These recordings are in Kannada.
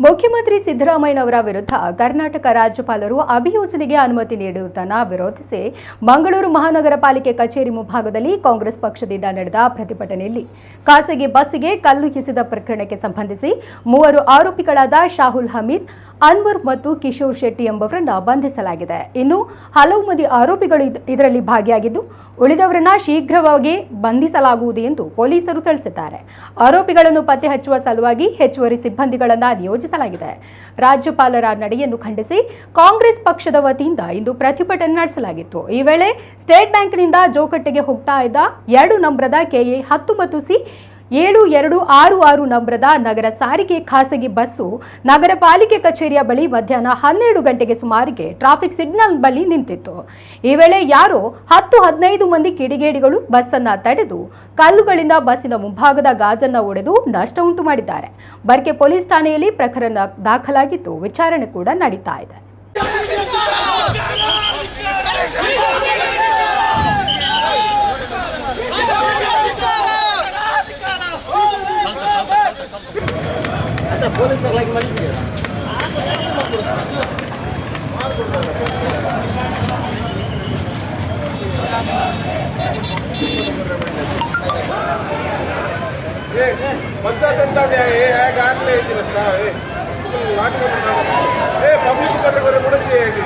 ಮುಖ್ಯಮಂತ್ರಿ ಸಿದ್ದರಾಮಯ್ಯನವರ ವಿರುದ್ಧ ಕರ್ನಾಟಕ ರಾಜ್ಯಪಾಲರು ಅಭಿಯೋಜನೆಗೆ ಅನುಮತಿ ನೀಡುವುದನ್ನು ವಿರೋಧಿಸಿ ಮಂಗಳೂರು ಮಹಾನಗರ ಪಾಲಿಕೆ ಕಚೇರಿ ಮುಂಭಾಗದಲ್ಲಿ ಕಾಂಗ್ರೆಸ್ ಪಕ್ಷದಿಂದ ನಡೆದ ಪ್ರತಿಭಟನೆಯಲ್ಲಿ ಖಾಸಗಿ ಬಸ್ಗೆ ಕಲ್ಲು ಪ್ರಕರಣಕ್ಕೆ ಸಂಬಂಧಿಸಿ ಮೂವರು ಆರೋಪಿಗಳಾದ ಶಾಹುಲ್ ಹಮೀದ್, ಅನ್ವರ್ ಮತ್ತು ಕಿಶೋರ್ ಶೆಟ್ಟಿ ಎಂಬವರನ್ನ ಬಂಧಿಸಲಾಗಿದೆ. ಇನ್ನು ಹಲವು ಮಂದಿ ಆರೋಪಿಗಳು ಇದ್- ಇದರಲ್ಲಿ ಭಾಗಿಯಾಗಿದ್ದು ಉಳಿದವರನ್ನ ಶೀಘ್ರವಾಗಿ ಬಂಧಿಸಲಾಗುವುದು ಎಂದು ಪೊಲೀಸರು ತಿಳಿಸಿದ್ದಾರೆ. ಆರೋಪಿಗಳನ್ನು ಪತ್ತೆ ಹಚ್ಚುವ ಸಲುವಾಗಿ ಹೆಚ್ಚುವರಿ ಸಿಬ್ಬಂದಿಗಳನ್ನು ನಿಯೋಜಿಸಲಾಗಿದೆ ರಾಜ್ಯಪಾಲರ ನಡೆಯನ್ನು ಖಂಡಿಸಿ ಕಾಂಗ್ರೆಸ್ ಪಕ್ಷದ ವತಿಯಿಂದ ಇಂದು ಪ್ರತಿಭಟನೆ ನಡೆಸಲಾಗಿತ್ತು. ಈ ವೇಳೆ ಸ್ಟೇಟ್ ಬ್ಯಾಂಕ್ನಿಂದ ಜೋಕಟ್ಟೆಗೆ ಹೋಗ್ತಾ ಇದ್ದ ಎರಡು ನಂಬರದ ಕೆಎ ಹತ್ತೊಂಬತ್ತು ಸಿ ಏಳು ಎರಡು ಆರು ಆರು ನಂಬರದ ನಗರ ಸಾರಿಗೆ ಖಾಸಗಿ ಬಸ್ಸು ನಗರ ಪಾಲಿಕೆ ಕಚೇರಿಯ ಬಳಿ ಮಧ್ಯಾಹ್ನ ಹನ್ನೆರಡು ಗಂಟೆಗೆ ಸುಮಾರಿಗೆ ಟ್ರಾಫಿಕ್ ಸಿಗ್ನಲ್ ಬಳಿ ನಿಂತಿತ್ತು. ಈ ವೇಳೆ ಯಾರೋ ಹತ್ತು ಹದಿನೈದು ಮಂದಿ ಕಿಡಿಗೇಡಿಗಳು ಬಸ್ಸನ್ನ ತಡೆದು ಕಲ್ಲುಗಳಿಂದ ಬಸ್ಸಿನ ಮುಂಭಾಗದ ಗಾಜನ್ನ ಒಡೆದು ನಷ್ಟ ಉಂಟು ಮಾಡಿದ್ದಾರೆ. ಬರ್ಕೆ ಪೊಲೀಸ್ ಠಾಣೆಯಲ್ಲಿ ಪ್ರಕರಣ ದಾಖಲಾಗಿದ್ದು ವಿಚಾರಣೆ ಕೂಡ ನಡೀತಾ ಇದೆ. ಏ ಬಸ್ಸಾದಂತ ಹೇಗೆ ಆಗ್ಲೇ ಇದ್ದೀರತ್ತ ಏ ಏ ಪಬ್ಲಿಕ್ ಕಡೆ ಬರೋ ಮುಡಂಜಿ ಹೇಗೆ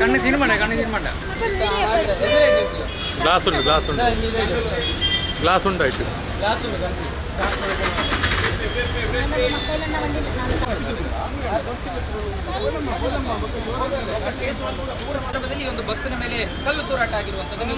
ಕಣ್ಣು ಸೀನ್ ಮಾಡ ಕಣ್ಣು ಸೀನ್ ಮಾಡ ಗ್ಲಾಸ್ ಉಂಟು ಗ್ಲಾಸ್ ಉಂಟು. ಗ್ಲಾಸ್ ಉಂಟು ಆಯ್ತು. ಒಂದು ಬಸ್ಸಿನ ಮೇಲೆ ಕಲ್ಲು ತೂರಾಟ ಆಗಿರುವಂತದ್ದು.